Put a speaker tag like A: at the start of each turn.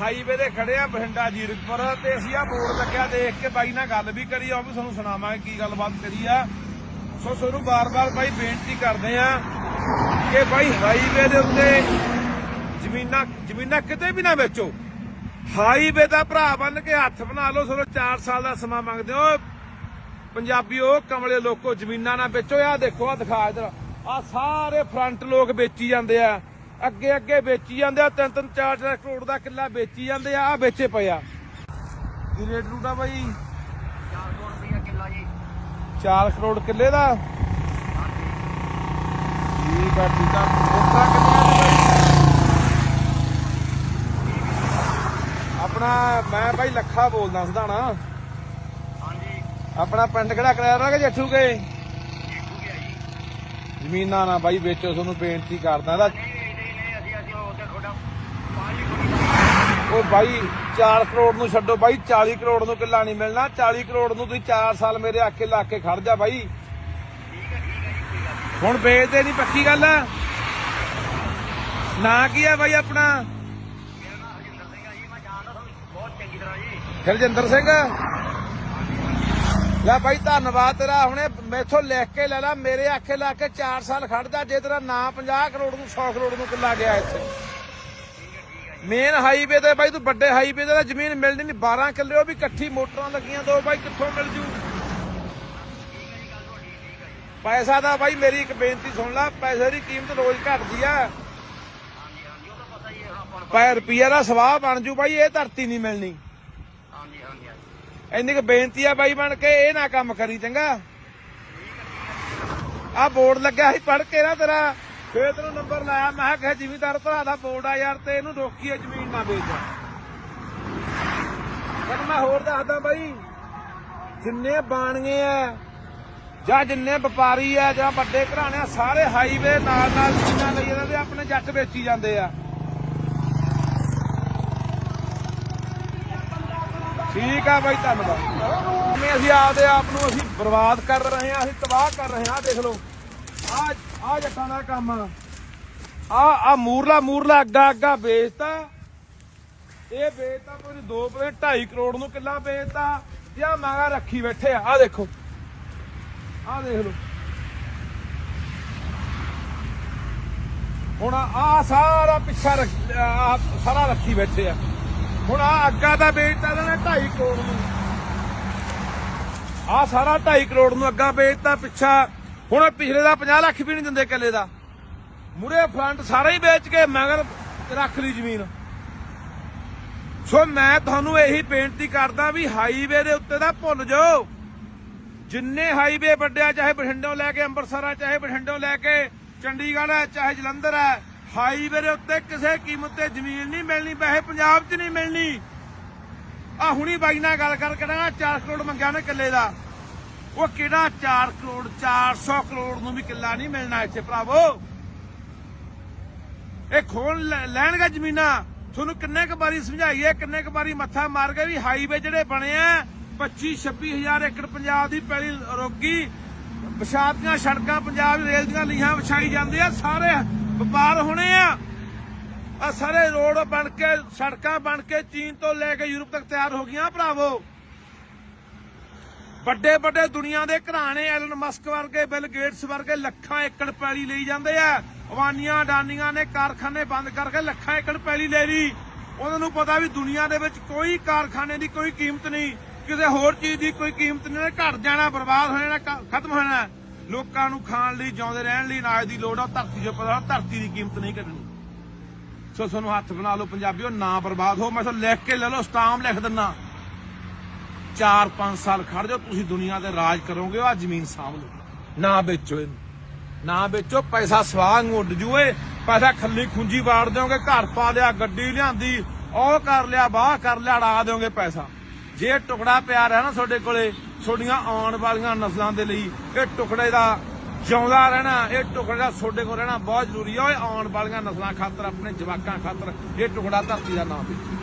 A: Highway ਦੇ ਖੜੇ ਆ ਬਠਿੰਡਾ ਜੀਰਕਪੁਰ ਤੇ ਅਸੀਂ ਆ ਬੋਰਡ ਲੱਗਿਆ ਦੇਖ ਕੇ ਬਾਈ ਨਾਲ ਗੱਲ ਵੀ ਕਰੀ ਆ ਉਹ ਵੀ ਤੁਹਾਨੂੰ ਸੁਣਾਵਾਂਗੇ ਕੀ ਗੱਲਬਾਤ ਕਰੀ ਆ। ਸੋ ਤੁਹਾਨੂੰ ਬਾਰ-ਬਾਰ ਬਾਈ ਬੇਨਤੀ ਕਰਦੇ ਆ ਕਿ ਬਾਈ ਹਾਈਵੇ ਦੇ ਉੱਤੇ ਜ਼ਮੀਨਾਂ ਜ਼ਮੀਨਾਂ ਕਿਤੇ ਵੀ ਨਾ ਵੇਚੋ। ਹਾਈਵੇ ਦਾ ਭਰਾ ਬਣ ਕੇ ਹੱਥ ਬਣਾ ਲਓ ਤੁਹਾਨੂੰ 4 ਸਾਲ ਦਾ ਸਮਾਂ ਮੰਗਦੇ ਹੋ ਪੰਜਾਬੀਓ ਕਮਲੇ ਲੋਕੋ, ਜ਼ਮੀਨਾਂ ਨਾ ਵੇਚੋ। ਆ ਦੇਖੋ ਆ ਦਿਖਾ ਇਧਰ। ਆ ਸਾਰੇ ਫਰੰਟ ਲੋਕ ਵੇਚੀ ਜਾਂਦੇ ਆ। ਅੱਗੇ ਅੱਗੇ ਵੇਚੀ ਜਾਂਦੇ ਆ ਤਿੰਨ ਤਿੰਨ ਚਾਰ ਚਾਰ ਕਰੋੜ ਦਾ ਕਿੱਲਾ ਵੇਚੀ ਜਾਂਦੇ ਆ ਆ ਵੇਚੇ ਪਏ ਆ। ਕੀ ਰੇਟ ਰੂਟਾ ਬਾਈ?
B: 400 ਰੁਪਏ ਕਿੱਲਾ ਜੀ।
A: 4 ਕਰੋੜ ਕਿੱਲੇ ਦਾ? ਠੀਕ ਆ ਠੀਕ ਆ। ਮੋਟਰਾਂ ਕਿੰਨੀਆਂ ਨੇ ਬਾਈ। ਆਪਣਾ ਮੈਂ ਬਾਈ ਲੱਖਾ ਬੋਲਦਾ ਸਦਾਣਾ
B: ਹਾਂਜੀ।
A: ਆਪਣਾ ਪਿੰਡ ਕਿਹੜਾ ਕਰਾਇਆ ਨਾ ਕਿ ਜੱਠੂ ਕੇ? ਜ਼ਮੀਨਾਂ ਨਾ ਬਾਈ ਵੇਚੋ ਤੁਹਾਨੂੰ ਬੇਨਤੀ ਕਰਦਾ। ਇਹਦਾ
B: ਨਹੀਂ ਵੇਚਦੇ ਨੇ ਅਸੀਂ ਅਸੀਂ ਉਹ ਤੇ ਤੁਹਾਡਾ ਪਾਣੀ ਕੋਈ
A: ਉਹ ਬਾਈ 4 ਕਰੋੜ ਨੂੰ ਛੱਡੋ ਬਾਈ 40 ਕਰੋੜ ਨੂੰ ਕਿੱਲਾ ਨਹੀਂ ਮਿਲਣਾ। 40 ਕਰੋੜ ਨੂੰ ਤੁਸੀਂ 4 ਸਾਲ ਮੇਰੇ ਆਖੇ ਲਾ ਕੇ ਖੜ ਜਾ ਬਾਈ। ਹੁਣ ਵੇਚਦੇ ਨਹੀਂ, ਪੱਕੀ ਗੱਲ ਆ। ਨਾਂ ਕੀ ਆ ਬਾਈ ਆਪਣਾ?
B: ਹਰਜਿੰਦਰ ਸਿੰਘ।
A: ਲੈ ਬਾਈ, ਧੰਨਵਾਦ ਤੇਰਾ। ਹੁਣੇ ਮੈਥੋਂ ਲਿਖ ਕੇ ਲੈ ਲੈ। ਮੇਰੇ ਆਖੇ ਲਾ ਕੇ 4 ਸਾਲ ਖੜਦਾ। ਜੇ ਤੇਰਾ ਨਾਂ 50 ਕਰੋੜ ਨੂੰ 100 ਕਰੋੜ ਨੂੰ ਕਿੱਲਾ ਗਿਆ ਇੱਥੇ। ਮੇਨ ਹਾਈਵੇ ਤੇ ਬਾਈ ਤੂੰ ਵੱਡੇ ਹਾਈਵੇ ਤੇ ਤਾਂ ਜ਼ਮੀਨ ਮਿਲਣੀ ਨਹੀਂ 12 ਕਿੱਲੇ, ਉਹ ਵੀ ਇਕੱਠੀ ਮੋਟਰਾਂ ਲੱਗੀਆਂ ਦੋ, ਬਾਈ ਕਿੱਥੋਂ ਮਿਲ ਜੂ? ਪੈਸਾ ਦਾ ਬਾਈ ਮੇਰੀ ਇੱਕ ਬੇਨਤੀ ਸੁਣ ਲੈ, ਪੈਸੇ ਦੀ ਕੀਮਤ ਰੋਜ਼ ਘਟਦੀ ਆ। ਪੈ ਰੁਪਈਆ ਦਾ ਸਵਾਹ ਬਣ ਜੂ ਬਾਈ, ਇਹ ਧਰਤੀ ਨਹੀਂ ਮਿਲਣੀ।
B: ਹਾਂਜੀ ਹਾਂਜੀ
A: ਇੰਨੀ ਕੁ ਬੇਨਤੀ ਆ ਬਾਈ ਬਣ ਕੇ, ਇਹ ਨਾ ਕੰਮ ਕਰੀ ਚੰਗਾ। ਆ ਬੋਰਡ ਲੱਗਿਆ ਸੀ ਪੜ ਕੇ ਨਾ ਤੇਰਾ। ਫੇਰ ਤੈਨੂੰ ਨੰਬਰ ਲਾਇਆ, ਮੈਂ ਕਿਹਾ ਜ਼ਿਮੀਦਾਰ ਭਰਾ ਦਾ ਬੋਰਡ ਆ ਯਾਰ ਤੇ ਇਹਨੂੰ ਰੋਕੀਏ ਜ਼ਮੀਨ ਨਾ ਵੇਚ। ਪਰ ਮੈਂ ਹੋਰ ਦੱਸਦਾ ਬਾਈ, ਜਿੰਨੇ ਬਾਣੀਏ ਆ, ਜਾਂ ਜਿੰਨੇ ਵਪਾਰੀ ਆ, ਜਾਂ ਵੱਡੇ ਘਰਾਣੇ ਆ ਸਾਰੇ ਹਾਈਵੇ ਨਾਲ ਨਾਲ ਜ਼ਮੀਨਾਂ ਲਈ ਜਾਂਦੇ ਆਪਣੇ ਜੱਟ ਵੇਚੀ ਜਾਂਦੇ ਆ। ਠੀਕ ਆ ਬਾਈ, ਧੰਨਵਾਦ। ਅਸੀਂ ਆਪਦੇ ਆਪ ਨੂੰ ਅਸੀਂ ਬਰਬਾਦ ਕਰ ਰਹੇ ਹਾਂ, ਅਸੀਂ ਤਬਾਹ ਕਰ ਰਹੇ ਹਾਂ, ਆਹ ਦੇਖ ਲਓ। ਆ ਆ ਜੱਟਾਂ ਦਾ ਕੰਮ। ਆ ਆ ਮੂਰਲਾ ਮੂਰਲਾ ਅੱਗਾ ਅੱਗਾ ਵੇਚਤਾ। ਇਹ ਵੇਚਤਾ ਕੋਈ 2 2.5 ਕਰੋੜ ਨੂੰ ਕਿੱਲਾ ਵੇਚਤਾ। ਤੇ ਆ ਮਾਗਾ ਰੱਖੀ ਬੈਠੇ ਆ ਆ ਦੇਖੋ। ਆ ਦੇਖ ਲਓ। ਹੁਣ ਆ ਸਾਰਾ ਪਿੱਛਾ ਸਾਰਾ ਰੱਖੀ ਬੈਠੇ ਆ। ਹੁਣ ਆ ਅੱਗਾ ਦਾ ਵੇਚਤਾ ਇਹਨਾਂ ਨੇ 2.5 ਕਰੋੜ ਨੂੰ। ਆ ਸਾਰਾ 2.5 ਕਰੋੜ ਨੂੰ ਅੱਗਾ ਵੇਚਤਾ ਪਿੱਛਾ। ਹੁਣ ਪਿਛਲੇ ਦਾ 50 ਲੱਖ ਵੀ ਨਹੀਂ ਦਿੰਦੇ ਕਿੱਲੇ ਦਾ। ਮੂਰੇ ਫਰੰਟ ਸਾਰਾ ਹੀ ਵੇਚ ਕੇ ਮਗਰ ਰੱਖ ਲਈ ਜ਼ਮੀਨ। ਸੋ ਮੈਂ ਤੁਹਾਨੂੰ ਇਹੀ ਬੇਨਤੀ ਕਰਦਾ ਵੀ ਹਾਈਵੇ ਦੇ ਉੱਤੇ ਦਾ ਭੁੱਲ ਜਾਓ। ਜਿੰਨੇ ਹਾਈਵੇ ਵੱਡਿਆ, ਚਾਹੇ ਬਠਿੰਡੋਂ ਲੈ ਕੇ ਅੰਮ੍ਰਿਤਸਰ ਆ, ਚਾਹੇ ਬਠਿੰਡੋਂ ਲੈ ਕੇ ਚੰਡੀਗੜ੍ਹ ਹੈ ਚਾਹੇ ਜਲੰਧਰ ਹੈ ਹਾਈਵੇ ਦੇ ਉੱਤੇ ਕਿਸੇ ਕੀਮਤ ਤੇ ਜ਼ਮੀਨ ਨਹੀਂ ਮਿਲਣੀ, ਪੈਸੇ ਪੰਜਾਬ 'ਚ ਨਹੀਂ ਮਿਲਣੀ। ਆ ਹੁਣੀ ਬਾਈ ਨਾਲ ਗੱਲ ਕਰ ਕਰਾਂਗਾ 4 ਕਰੋੜ ਮੰਗਿਆ ਨੇ ਕਿੱਲੇ ਦਾ। ਉਹ ਕਿਹੜਾ 4 ਕਰੋੜ 400 ਕਰੋੜ ਨੂੰ ਵੀ ਕਿੱਲਾ ਨਹੀਂ ਮਿਲਣਾ ਇੱਥੇ ਭਰਾਵੋ? ਇਹ ਖੋਣ ਲੈ- ਲੈਣਗੇ ਜ਼ਮੀਨਾਂ। ਤੁਹਾਨੂੰ ਕਿੰਨੇ ਕੁ ਵਾਰੀ ਸਮਝਾਈਏ, ਕਿੰਨੇ ਕੁ ਵਾਰੀ ਮੱਥਾ ਮਾਰ ਕੇ ਵੀ ਹਾਈਵੇ ਜਿਹੜੇ ਬਣੇ ਆ 25 26000 ਏਕੜ ਪੰਜਾਬ ਦੀ ਪੈਲੀ ਰੋਗੀ ਵਿਛਾਤ ਦੀਆਂ ਸੜਕਾਂ, ਪੰਜਾਬ ਰੇਲ ਦੀਆਂ ਲੀਹਾਂ ਵਿਛਾਈ ਜਾਂਦੇ ਆ, ਸਾਰੇ ਵਪਾਰ ਹੋਣੇ ਆ। ਆ ਸਾਰੇ ਰੋਡ ਬਣ ਕੇ, ਸੜਕਾਂ ਬਣ ਕੇ ਚੀਨ ਤੋਂ ਲੈ ਕੇ ਯੂਰਪ ਤੱਕ ਤਿਆਰ ਹੋ ਗਈਆਂ, ਭਰਾਵੋ। ਵੱਡੇ ਵੱਡੇ ਦੁਨੀਆ ਦੇ ਘਰਾਣੇ ਐਲਨ ਮਸਕ ਵਰਗੇ, ਬਿਲ ਗੇਟਸ ਵਰਗੇ ਲੱਖਾਂ ਏਕੜ ਪੈਲੀ ਲਈ ਜਾਂਦੇ ਆ। ਅਵਾਨੀਆਂ ਡਾਨੀਆਂ ਨੇ ਕਾਰਖਾਨੇ ਬੰਦ ਕਰਕੇ ਲੱਖਾਂ ਏਕੜ ਪੈਲੀ ਲੈ ਲਈ। ਉਹਨਾਂ ਨੂੰ ਪਤਾ ਵੀ ਦੁਨੀਆ ਦੇ ਵਿੱਚ ਕੋਈ ਕਾਰਖਾਨੇ ਦੀ ਕੋਈ ਕੀਮਤ ਨਹੀਂ, ਕਿਸੇ ਹੋਰ ਚੀਜ਼ ਦੀ ਕੋਈ ਕੀਮਤ ਨਹੀਂ ਘਟ ਜਾਣਾ, ਬਰਬਾਦ ਹੋ ਜਾਣਾ ਖਤਮ ਹੋ ਜਾਣਾ। ਲੋਕਾਂ ਨੂੰ ਖਾਣ ਲਈ, ਜਿਉਂਦੇ ਰਹਿਣ ਲਈ ਅਨਾਜ ਦੀ ਲੋੜ ਆ, ਧਰਤੀ 'ਚ ਪਤਾ ਧਰਤੀ ਦੀ ਕੀਮਤ ਨਹੀਂ ਕੱਢਣੀ। ਸੋ ਤੁਹਾਨੂੰ ਹੱਥ ਬਣਾ ਲਓ ਪੰਜਾਬੀਓ, ਨਾ ਬਰਬਾਦ ਹੋ। ਮੈਂ ਤੁਹਾਨੂੰ ਲਿਖ ਕੇ ਲੈ ਲਓ, ਸਟਾਮ ਲਿਖ ਦਿੰਨਾ। 4-5 ਸਾਲ ਖੜ ਜਾਓ, ਤੁਸੀਂ ਦੁਨੀਆ ਤੇ ਰਾਜ ਕਰੋਗੇ ਆ ਜ਼ਮੀਨ ਸਾਂਭ ਲਓ। ਨਾ ਵੇਚੋ ਇਹਨੂੰ। ਨਾ ਵੇਚੋ, ਪੈਸਾ ਸਵਾਹ ਨੂੰ ਉੱਡ ਜੂਏ। ਪੈਸਾ ਖੱਲੀ ਖੁੰਜੀ ਵਾੜ ਦਿਓਗੇ, ਘਰ ਪਾ ਲਿਆ, ਗੱਡੀ ਲਿਆਂਦੀ, ਉਹ ਕਰ ਲਿਆ ਬਾਹ ਕਰ ਲਿਆ, ਅੜਾ ਦਿਓਗੇ ਪੈਸਾ। ਜੇ ਟੁਕੜਾ ਪਿਆ ਰਿਹਾ ਨਾ ਤੁਹਾਡੇ ਕੋਲੇ, ਤੁਹਾਡੀਆਂ ਆਉਣ ਵਾਲੀਆਂ ਨਸਲਾਂ ਦੇ ਲਈ, ਇਹ ਟੁਕੜੇ ਦਾ ਜਿਉਂਦਾ ਰਹਿਣਾ, ਇਹ ਟੁਕੜਾ ਤੁਹਾਡੇ ਕੋਲ ਰਹਿਣਾ ਬਹੁਤ ਜ਼ਰੂਰੀ ਹੈ ਓਏ, ਆਉਣ ਵਾਲੀਆਂ ਨਸਲਾਂ ਖਾਤਰ, ਆਪਣੇ ਜਵਾਕਾਂ ਖਾਤਰ, ਇਹ ਟੁਕੜਾ ਧਰਤੀ ਦਾ ਨਾਮ ਵੇਚੋ।